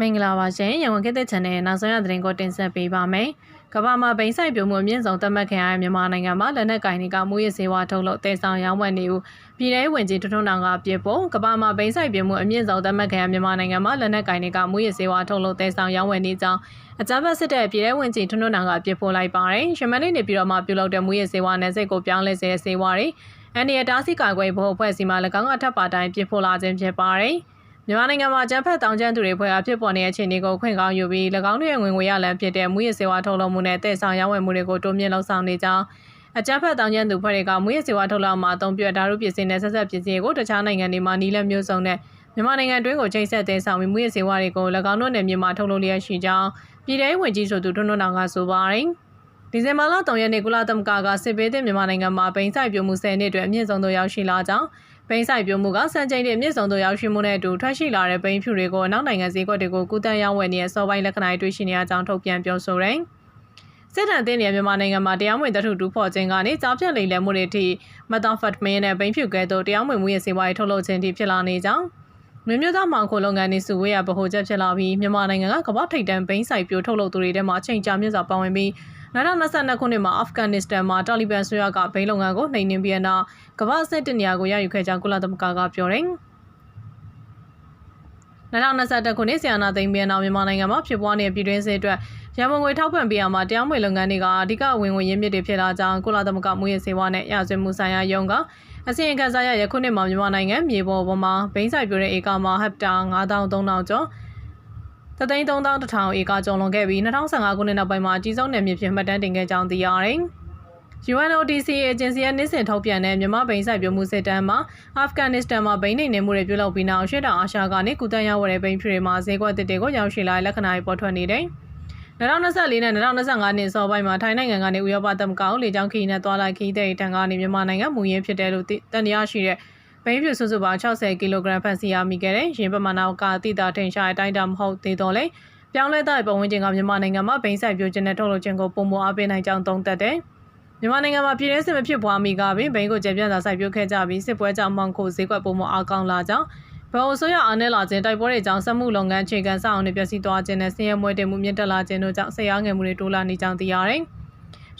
မင်္ဂလာပါရှင်ရန်ကုန်ခေတ်သစ် channel ရဲ့နောက်ဆုံးရသတင်းကိုတင်ဆက်ပေးပါမယ်။ကမ္ဘာမှာဘိန်းဆိုင်ပြိုမှုအမြင့်ဆုံးသတ်မှတ်ခံရတဲ့မြန်မာနိုင်ငံမှာလက်နက်ကင်တွေကမူရစေဝါထုတ်လုပ်တဲဆောင်ရောင်းဝယ်နေဦးပြည်내ဝင်ကြီးထွန်းထွန်းနောင်ကပြစ်ဖို့ကမ္ဘာမှာဘိန်းဆိုင်ပြိုမှုအမြင့်ဆုံးသတ်မှတ်ခံရမြန်မာနိုင်ငံမှာလက်နက်ကင်တွေကမူရစေဝါထုတ်လုပ်တဲဆောင်ရောင်းဝယ်နေကြောင်းအကြမ်းဖက်စစ်တပ်ပြည်내ဝင်ကြီးထွန်းထွန်းနောင်ကပြစ်ဖို့လိုက်ပါတယ်။ရှမန်လေးနေပြီးတော့မှပြုလုပ်တဲ့မူရစေဝါနယ်စိတ်ကိုပြောင်းလဲစေတဲ့စေဝါတွေအန်ဒီယတားစီကာကွယ်ဖို့အဖွဲ့အစည်းမှ၎င်းကထပ်ပါတိုင်းပြစ်ဖို့လာခြင်းဖြစ်ပါတယ်။ မြန်မာနိုင်ငံမှာကျန်းဖက်တောင်ကျန်းသူတွေဖွဲ့အားဖြစ်ပေါ်နေတဲ့အခြေအနေကိုခွင့်ကောင်းယူပြီး၎င်းတို့ရဲ့ငွေငွေရလမ်းဖြစ်တဲ့မူရစေဝါထုတ်လုပ်မှုနဲ့တည်ဆောင်ရောင်းဝယ်မှုတွေကိုတိုးမြင့်လှုပ်ဆောင်နေကြောင်းအကြမ်းဖက်တောင်ကျန်းသူဖွဲ့တွေကမူရစေဝါထုတ်လုပ်မှာအသုံးပြုဓာတ်ရုပ်ပစ္စည်းနဲ့ဆက်ဆက်ပစ္စည်းကိုတခြားနိုင်ငံတွေမှာနီးလန်းမျိုးစုံနဲ့မြန်မာနိုင်ငံတွင်းကိုချိန်ဆက်တည်ဆောင်ပြီးမူရစေဝါတွေကို၎င်းတို့နယ်မြေမှာထုတ်လုပ်လျက်ရှိကြောင်းပြည်ထောင်ဝင်ကြီးဆိုသူထွန်းထွန်းတောင်ကဆိုပါတယ်ဒီဇင်ဘာလ3ရက်နေ့ကုလသမဂ္ဂကစစ်ပေးတဲ့မြန်မာနိုင်ငံမှာပိန်ဆိုင်ပြမှု10နှစ်အတွင်းအမြင့်ဆုံးသို့ရောက်ရှိလာကြောင်း ဘိန်းဆိုင်ပြုံမှုကစံချိန်တဲ့မြင့်ဆုံးသို့ရောက်ရှိမှုနဲ့အတူထွက်ရှိလာတဲ့ဘိန်းဖြူတွေကိုအနောက်နိုင်ငံဈေးကွက်တွေကိုကူးတန်းရောင်းဝယ်နေတဲ့စောပိုင်းလက္ခဏာတွေတွေ့ရှိနေရကြောင်းထုတ်ပြန်ပြောဆိုတယ်။စစ်တပ်တင်းနေမြန်မာနိုင်ငံမှာတရားမဝင်တထုတူဖော်ခြင်းကနေကြားပြတ်လိမ်လည်မှုတွေထိမက်သားဖတ်မင်းနဲ့ဘိန်းဖြူကဲ့သို့တရားမဝင်မှုရဲ့စေဝါရေးထုတ်လုပ်ခြင်းထိဖြစ်လာနေကြောင်းမြို့မြို့သားမောင်ခိုလုပ်ငန်းနေစုဝေးရဗဟိုချက်ဖြစ်လာပြီးမြန်မာနိုင်ငံကကမ္ဘာထိပ်တန်းဘိန်းဆိုင်ပြိုထုတ်လုပ်သူတွေထဲမှာအချိန်ကြာမြင့်စွာပါဝင်ပြီး 2022ခုနှစ်မှာအာဖဂန်နစ္စတန်မှာတာလီဘန်ဆွေရကဘိန်းလုပ်ငန်းကိုနှိမ်နင်းပြီးနောက်ကမ္ဘာအဆင့်တနေရာကိုရယူခဲ့ကြောင်းကုလသမဂ္ဂကပြောတယ်။2021ခုနှစ်ဆီယနာသိမ်းပြီးနောက်မြန်မာနိုင်ငံမှာဖြစ်ပွားနေတဲ့ပြည်တွင်းစစ်အတွက်ရန်ကုန်ငွေထောက်ပံ့ပေးရမှာတရားမဝင်လုပ်ငန်းတွေကအဓိကဝင်ဝင်ရင်းမြစ်တွေဖြစ်လာကြောင်းကုလသမဂ္ဂမူရစေဝါနဲ့ရဆွေမှုဆိုင်ရာယုံကအစီရင်ခံစာရရခုနှစ်မှာမြန်မာနိုင်ငံမြေပေါ်ပေါ်မှာဘိန်းဆိုင်ပြိုတဲ့ဧကမှာဟက်တာ9300ကျော် တသိန်း3000ဧကကျော်လွန်ခဲ့ပြီး2015ခုနှစ်နောက်ပိုင်းမှာအကြီးဆုံးနယ်မြေဖြစ်မှတ်တမ်းတင်ခဲ့ကြောင်းသိရတယ်။ UNODC agency ရဲ့နေ့စဉ်ထုတ်ပြန်တဲ့မြန်မာဘိန်းဆိုင်ပြမှုစစ်တမ်းမှာအာဖဂန်နစ္စတန်မှာဘိန်းနေနေမှုတွေပြုလုပ်ပြီးနောက်ရှေ့တောင်အာရှကနေကုသရောက်ဝယ်တဲ့ဘိန်းဖြူတွေမှာဈေးကွက်တစ်တွေကိုရောက်ရှိလာတဲ့လက္ခဏာတွေပေါ်ထွက်နေတယ်။2024နဲ့2025နှစ်စောပိုင်းမှာထိုင်းနိုင်ငံကနေဥရောပသမဂ္ဂကိုလေကြောင်းခီးနဲ့တွာလာခီးတဲ့တန်ကနေမြန်မာနိုင်ငံမူရင်းဖြစ်တယ်လို့တန်တရားရှိတဲ့ ဘိန်းဖြူစုစုပေါင်း60ကီလိုဂရမ်ဖန်စီရမိခဲ့တဲ့ရင်ပမာဏကအတိအတာထိန်ရှားတဲ့အတိုင်းတာမဟုတ်သေးတော့လေပြောင်းလဲတဲ့ပုံဝင်ခြင်းကမြန်မာနိုင်ငံမှာဘိန်းဆိုင်ပြိုခြင်းနဲ့ထုတ်လုပ်ခြင်းကိုပုံမအားပေးနိုင်ကြောင်းသုံးသပ်တယ်မြန်မာနိုင်ငံမှာပြည်내စစ်မဖြစ်ပွားမီကပင်ဘိန်းကိုကျေပြန့်စွာစိုက်ပျိုးခဲ့ကြပြီးစစ်ပွဲကြောင့်မှောင်ခိုဈေးကွက်ပုံမအားကောင်းလာကြောင်းဘယ်အစိုးရအားနဲ့လာခြင်းတိုက်ပွဲတွေကြောင့်စက်မှုလုပ်ငန်းအခြေခံစအောင်တွေပျက်စီးသွားခြင်းနဲ့ဆင်းရဲမွဲတေမှုမြင့်တက်လာခြင်းတို့ကြောင့်ဆရာငယ်မှုတွေတိုးလာနေကြောင်းသိရတယ်။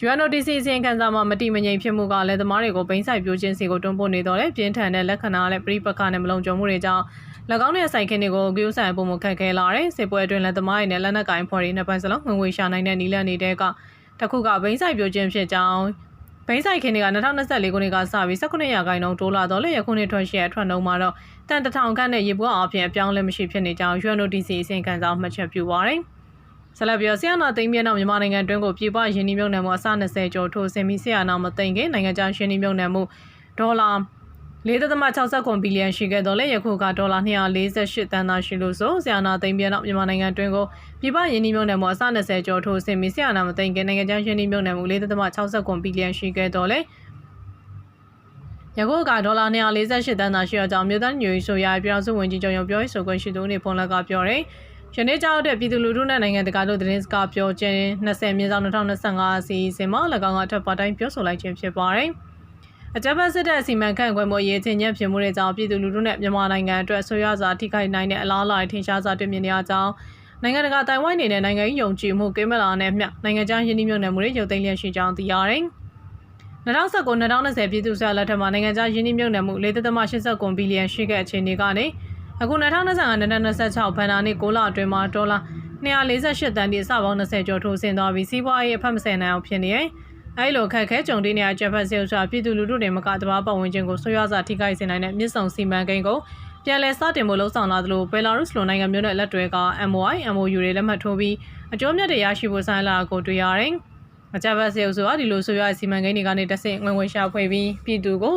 UNODC အစီရင်ခံစာမှာမတိမငြိမ်ဖြစ်မှုကလည်းသမားတွေကိုဘိန်းဆိုင်ပြိုးခြင်းစီကိုတွန်းပို့နေတော့လေပြင်းထန်တဲ့လက္ခဏာနဲ့ပြိပက္ခနဲ့မလုံခြုံမှုတွေကြောင့်၎င်းရဲ့ဆိုင်ခင်းတွေကိုဂရုဆိုင်ပုံမခက်ခဲလာတယ်စစ်ပွဲအတွင်းလက်သမားတွေနဲ့လက်နက်ကိုင်ဖွဲ့တွေနှစ်ပိုင်းစလုံးဝင်ငွေရှာနိုင်တဲ့နီလန်နေတဲ့ကတခုကဘိန်းဆိုင်ပြိုးခြင်းဖြစ်ကြောင်းဘိန်းဆိုင်ခင်းတွေက2024ခုနှစ်ကစပြီး19ရာခိုင်နှုန်းတိုးလာတော့လေယခုနှစ်ထွက်ရှိရထွက်နှုန်းမှာတော့တန်တထောင်ခန့်နဲ့ရေပွားအပြင်အပြောင်းလဲမရှိဖြစ်နေကြောင်း UNODC အစီရင်ခံစာမှတ်ချက်ပြုပါရယ် ဆလပြောဆီယနာသိမ်းပြနောက်မြန်မာနိုင်ငံတွင်းကိုပြည်ပရင်းနှီးမြှုပ်နှံမှုအစ20ကျော်ထိုးဆင်းပြီးဆီယနာမသိမ်းခင်နိုင်ငံခြားရင်းနှီးမြှုပ်နှံမှုဒေါ်လာ4.69ဘီလီယံရှိခဲ့တော့လေယခုကဒေါ်လာ248တန်းသာရှိလို့ဆိုဆီယနာသိမ်းပြနောက်မြန်မာနိုင်ငံတွင်းကိုပြည်ပရင်းနှီးမြှုပ်နှံမှုအစ20ကျော်ထိုးဆင်းပြီးဆီယနာမသိမ်းခင်နိုင်ငံခြားရင်းနှီးမြှုပ်နှံမှု4.69ဘီလီယံရှိခဲ့တော့လေယခုကဒေါ်လာ248တန်းသာရှိအကြောင်းမြို့သားညွေဆိုရပြည်တော်စုဝင်ကြီးချုပ်ရုံပြောရေးဆိုခွင့်ရှိသူနေဖုန်းလက်ကပြောတယ် ယနေ့ကြောက်တဲ့ပြည်သူလူထုနဲ့နိုင်ငံတကာတို့သတင်းစကားပြောခြင်း20မြင်းဆောင်2025အစီအစဉ်မှာ၎င်းကထပ်ပါတိုင်းပြောဆိုလိုက်ခြင်းဖြစ်ပါတယ်။အကြမ်းဖက်စစ်တပ်အစီမံခန့်ခွဲမှုရေးချင်းညံ့ဖြစ်မှုတွေကြောင့်ပြည်သူလူထုနဲ့မြန်မာနိုင်ငံအတွက်ဆွေရစွာထိခိုက်နိုင်တဲ့အလားအလာထင်ရှားစွာတွေ့မြင်နေရကြောင်းနိုင်ငံတကာတိုင်ဝမ်နေတဲ့နိုင်ငံရေးယုံကြည်မှုကိမလာနဲ့မျှနိုင်ငံခြားယင်းနှိမ့်မြုံနယ်မှုတွေရုပ်သိမ်းလျက်ရှိကြောင်းသိရတယ်။2019-2020ပြည်သူ့ဆရာလက်ထက်မှာနိုင်ငံခြားယင်းနှိမ့်မြုံနယ်မှု4.89ဘီလီယံရှိခဲ့အခြေအနေကနေ အခု2025-2026ဘဏ္ဍာနှစ်6လအတွင်းမှာဒေါ်လာ248တန်ဒီအစပေါင်း20ကျော်ထိုးဆင်းသွားပြီးစီးပွားရေးအဖက်မဆယ်နိုင်အောင်ဖြစ်နေတယ်။အဲဒီလိုခက်ခဲကြုံတွေ့နေရဂျပန်ဆေးဥစွာပြည်သူလူထုတွေမကတဘာပတ်ဝန်းကျင်ကိုဆွေးရစွာထိခိုက်စေနိုင်တဲ့မြစ်ဆုံစီမံကိန်းကိုပြန်လည်စတင်ဖို့လှုံ့ဆော်လာသလိုဘယ်လာရုစ်လိုနိုင်ငံမျိုးနဲ့လက်တွဲက MOI MOU တွေလက်မှတ်ထိုးပြီးအကျိုးမြတ်တွေရရှိဖို့ဆိုင်လာကိုတွေ့ရတယ်။အကြမ်းဖက်ဆေးဥစွာဒီလိုဆွေးရစီမံကိန်းတွေကနေတဆင့်ဝင်ဝင်ရှာဖွေပြီးပြည်သူကို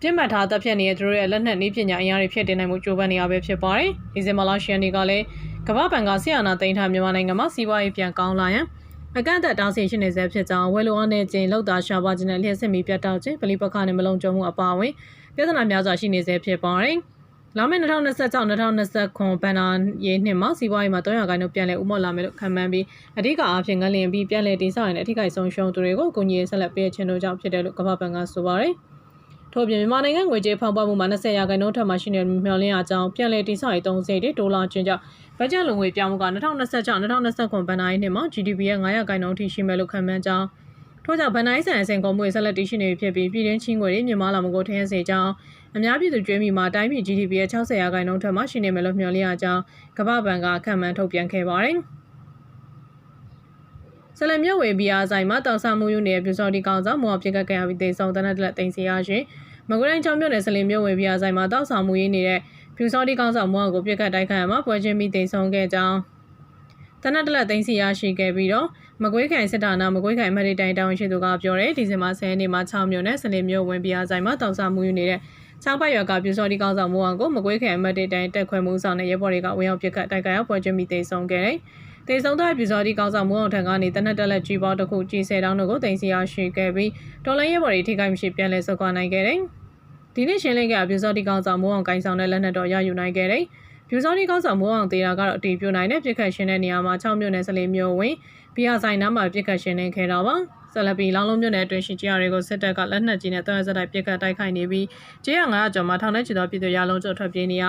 ပြစ်မှတ်ထားတပ်ဖြတ်နေတဲ့သူတို့ရဲ့လက်နက်နည်းပညာအင်အားတွေဖြစ်တင်နိုင်မှုကြိုးပမ်းနေရပဲဖြစ်ပါတယ်။ဒီဇင်ဘာလ10ရက်နေ့ကလည်းကမ္ဘာ့ဘဏ်ကဆီယနာသိမ်းထားမြန်မာနိုင်ငံမှာစီးပွားရေးပြန်ကောင်းလာရန်အကန့်အသတ်တောင်းဆိုရှိနေဆဲဖြစ်ကြောင်းဝယ်လိုအားနဲ့ကျင်းလောက်တာရှားပါခြင်းနဲ့လျှက်စစ်မီပြတ်တောက်ခြင်းဗလီပခနဲ့မလုံခြုံမှုအပါအဝင်ပြဿနာများစွာရှိနေဆဲဖြစ်ပါတယ်။လာမယ့်2026-2029ဘဏ္ဍာရေးနှစ်မှာစီးပွားရေးမှာ300ခိုင်နှုန်းပြန်လည်ဥမော့လာမယ်လို့ခန့်မှန်းပြီးအဓိကအဖြစ်ငလျင်ပြီးပြန်လည်တည်ဆောက်ရင်အထူးကိဆုံးရှုံးသူတွေကိုအကူအညီဆက်လက်ပေးခြင်းတို့ကြောင့်ဖြစ်တယ်လို့ကမ္ဘာ့ဘဏ်ကဆိုပါတယ်။ ထို့အပြင်မြန်မာနိုင်ငံငွေကြေးဖောက်ပွားမှုမှာ20ရာခိုင်နှုန်းထပ်မှရှိနေမျှော်လင့်ရကြောင်းပြန်လည်တည်ဆောက်ရေး30ဒေါ်လာကျွန်းကြောင့်ဘတ်ဂျက်လုံငွေပြောင်းမှုက2026-2029ဘဏ္ဍာရေးနှစ်မှာ GDP ရဲ့9ရာခိုင်နှုန်းထိရှိမယ်လို့ခန့်မှန်းကြောင်းထို့ကြောင့်ဗန်နိုင်းဆန်အစဉ်ကုန်မှုဆက်လက်တည်ရှိနေပြီဖြစ်ပြီးပြည်တွင်းချင်းငွေတွေမြန်မာလာမကိုထင်းစေကြောင်းအများပြည်သူကြွေးမြီမှာတိုင်းပြည် GDP ရဲ့60ရာခိုင်နှုန်းထက်မှရှိနေမယ်လို့မျှော်လင့်ရကြောင်းကမ္ဘာ့ဘဏ်ကခန့်မှန်းထုတ်ပြန်ခဲ့ပါတယ်။ ဆလမြဝေဘီယာဆိုင်မှာတောက်ဆမှုယူနေတဲ့ပြူစောတီကောင်ဆောင်မော်ပြက်ကကရပြီးတေဆောင်တနက်လက်တင်စီရရှင်မကွေးတိုင်းချောင်းမြို့နယ်ဆလမြဝေဘီယာဆိုင်မှာတောက်ဆမှုယူနေတဲ့ပြူစောတီကောင်ဆောင်မော်ကိုပြက်ကတိုက်ခိုက်ရမှာပွဲချင်းပြီးတေဆောင်ခဲ့ကြောင်းတနက်တလက်သိန်းစီရရှိခဲ့ပြီးတော့မကွေးခိုင်စစ်တာနာမကွေးခိုင်မရီတိုင်တောင်ရှိသူကပြောတယ်ဒီဇင်ဘာ10ရက်နေ့မှာ6မြို့နယ်ဆလမြဝင်ဘီယာဆိုင်မှာတောက်ဆမှုယူနေတဲ့ချောင်းပတ်ရွာကပြူစောတီကောင်ဆောင်မော်ကိုမကွေးခိုင်မရီတိုင်တက်ခွဲမှုဆောင်တဲ့ရဲဘော်တွေကဝင်ရောက်ပြက်ကတိုက်ခိုက်ရပွဲချင်းပြီးတေဆောင်ခဲ့တယ် တေဆုံးသောပြူစောတိကောင်းဆောင်မုံအောင်ထံကနေတနက်တက်လက်ကြီးပေါတစ်ခုကြီးဆယ်တောင်းတို့ကိုတင်စီရရှိခဲ့ပြီးတော်လိုင်းရဲဘော်တွေထိခိုက်မရှိပြန်လည်ဆုတ်ခွာနိုင်ခဲ့တယ်။ဒီနေ့ရှင်းလင်းကပြူစောတိကောင်းဆောင်မုံအောင်ကိုင်ဆောင်တဲ့လက်နက်တော်ရယူနိုင်ခဲ့တယ်။ပြူစောတိကောင်းဆောင်မုံအောင်တေတာကတော့အတီးပြနိုင်တဲ့ပြစ်ခတ်ရှင်းတဲ့နေရာမှာ6မြို့နယ်စလေးမြို့ဝင်ဘီယာဆိုင်နားမှာပြစ်ခတ်ရှင်းနေခဲ့တာပါ။ဆလပီလောင်းလုံးမြို့နယ်အတွင်းရှိကြရတွေကိုစစ်တပ်ကလက်နက်ကြီးနဲ့တွန်းရစတိုက်ပြစ်ခတ်တိုက်ခိုက်နေပြီးကျေးရ900ကျော်မှာထောင်ထဲချီသောပြည်သူရလုံးကျထွက်ပြေးနေရ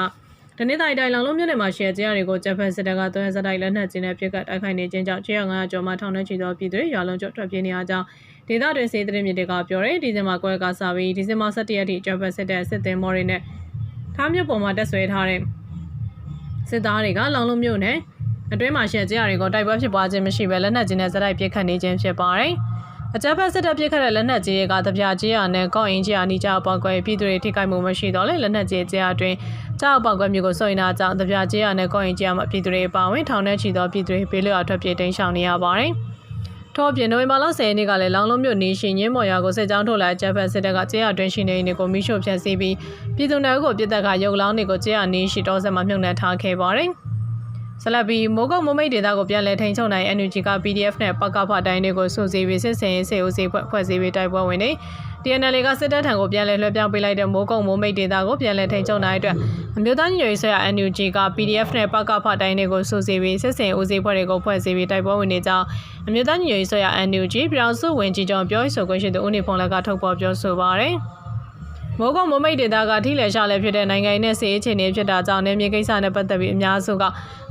တနေ့တိုင်းတိုင်းလောင်လုံးမြို့နယ်မှာရှယ်ကျရတွေကိုဂျပန်စစ်တပ်ကတွန်းရစတိုက်လက်နက်ကြီးနဲ့ပြစ်ခတ်တိုက်ခိုက်နေခြင်းကြောင့်ကျေးရ900ကျော်မှာထောင်ထဲချီသောပြည်သူရလုံးကျထွက်ပြေးနေရကြောင်းဒေသတွင်စေသတင်းမြစ်တွေကပြောတယ်ဒီဇင်ဘာကွဲကစပြီးဒီဇင်ဘာ17ရက်ထိဂျပန်စစ်တပ်စစ်သည်မော်တွေနဲ့ထားမြစ်ပေါ်မှာတက်ဆွဲထားတဲ့စစ်သားတွေကလောင်လုံးမြို့နယ်အတွင်းမှာရှယ်ကျရတွေကိုတိုက်ပွဲဖြစ်ပွားခြင်းမရှိဘဲလက်နက်ကြီးနဲ့စတိုက်ပစ်ခတ်နေခြင်းဖြစ်ပါတယ်။ အကြမ်းဖက်စစ်တပ်ပြစ်ခတ်တဲ့လက်နက်ကြီးတွေကတပြားကြီးရနဲ့ကော့အင်းကြီးအနီးကျပေါက်ကွဲပြည်သူတွေထိခိုက်မှုမရှိတော့လေလက်နက်ကြီးကြားအတွင်းကြောက်ပေါက်ကွဲမျိုးကိုစိုးရင်အားကြောင့်တပြားကြီးရနဲ့ကော့အင်းကြီးမှာပြည်သူတွေပါဝင်ထောင်ထဲချီသောပြည်သူတွေဘေးလွတ်အောင်ထွက်ပြေးတိမ်းရှောင်နေရပါတယ်။ထို့အပြင်နိုဝင်ဘာလ10ရက်နေ့ကလည်းလောင်လုံးမြို့နေရှင်ရင်းမော်ရွာကိုစစ်ကြောင်းထုတ်လာကျပ်ဖက်စစ်တပ်ကကျေးရွာတွင်းရှိနေနေကိုမိရှို့ဖျက်ဆီးပြီးပြည်သူတွေကိုပြစ်တပ်ကရုပ်လောင်းတွေကိုကျေးရွာနေရှိတော်စက်မှမြုပ်နှံထားခဲ့ပါတယ်။ ဆလဘီမိုးကုတ်မမိတ်ဒေတာကိုပြန်လည်ထိန်ချုပ်နိုင် NUG က PDF နဲ့ပကဖတိုင်းတွေကိုစုစည်းပြီးစစ်စင်ရေးစေဦးစီဖွဲ့ဖွဲ့စည်းပြီးတိုက်ပွဲဝင်နေ TNL ကစစ်တပ်ထံကိုပြန်လည်လွှဲပြောင်းပေးလိုက်တဲ့မိုးကုတ်မိုးမိတ်ဒေတာကိုပြန်လည်ထိန်ချုပ်နိုင်အတွက်အမျိုးသားညီညွတ်ရေးဆွေးရ NUG က PDF နဲ့ပကဖတိုင်းတွေကိုစုစည်းပြီးစစ်စင်ဦးစီဖွဲ့တွေကိုဖွဲ့စည်းပြီးတိုက်ပွဲဝင်နေကြောင်းအမျိုးသားညီညွတ်ရေးဆွေးရ NUG ပြည်အောင်စုဝင်ကြီးကျော်ပြောဆိုခွင့်ရှိသူဦးနေဖုံလက်ကထုတ်ဖော်ပြောဆိုပါရယ် မိုးကုတ်မမိတ်ဒေတာကထိလည်ရှာလည်းဖြစ်တဲ့နိုင်ငံရေးနဲ့စီးအခြေအနေဖြစ်တာကြောင့်နေမြေကိစ္စနဲ့ပတ်သက်ပြီးအများစုက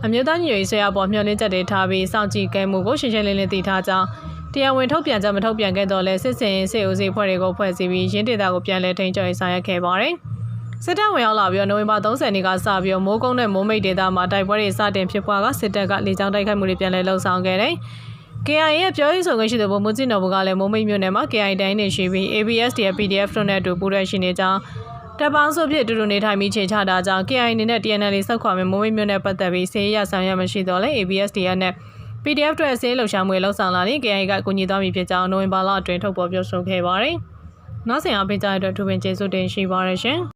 အမျိုးသားညီညွတ်ရေးဆွေးရပေါ်မျှော်လင့်ချက်တွေထားပြီးစောင့်ကြည့်ကဲမှုကိုရှင်းရှင်းလင်းလင်းသိထားကြောင်းတရားဝင်ထုတ်ပြန်ချက်မထုတ်ပြန်ခဲ့တော့လဲစစ်စင်စေဦးစီဖွဲ့တွေကိုဖွဲ့စည်းပြီးရင်းဒေတာကိုပြန်လည်ထိန်းချုပ်ရေးဆောင်ရွက်ခဲ့ပါတယ်။စစ်တပ်ဝင်ရောက်လာပြီးနိုဝင်ဘာ30နေ့ကစပြီးမိုးကုန်းနဲ့မိုးမိတ်ဒေတာမှာတိုက်ပွဲတွေစတင်ဖြစ်ပွားကစစ်တပ်ကလေကြောင်းတိုက်ခိုက်မှုတွေပြန်လည်လှုပ်ဆောင်ခဲ့တယ်။ KIA ရဲ့ပြောရေးဆိုခွင့်ရှိသူဗိုလ်မှူးကြီးနော်ဘူကလည်းမိုးမိတ်မြို့နယ်မှာ KIA တိုင်းနေရှိပြီး ABS ရဲ့ PDF တို့နဲ့အတူပူးရဲရှိနေကြောင်းတပ်ပေါင်းစုဖြစ်တူတူနေထိုင်ပြီးခြေချတာကြောင့် KIA အနေနဲ့ TNL စောက်ခွာမဲ့မိုးမိတ်မြို့နယ်ပတ်သက်ပြီးဆေးရဆောင်ရမရှိတော့လဲ ABS တရားနဲ့ PDF တွေဆေးလှုပ်ရှားမှုလှုပ်ဆောင်လာရင် KIA ကအကူအညီသွားပြီဖြစ်ကြောင်းနိုဝင်ဘာလအတွင်းထုတ်ပေါ်ပြောဆိုခဲ့ပါတယ်။နောက်ဆက်အပိကြတဲ့အတွက်ထူပင်ကျေးဇူးတင်ရှိပါရရှင်။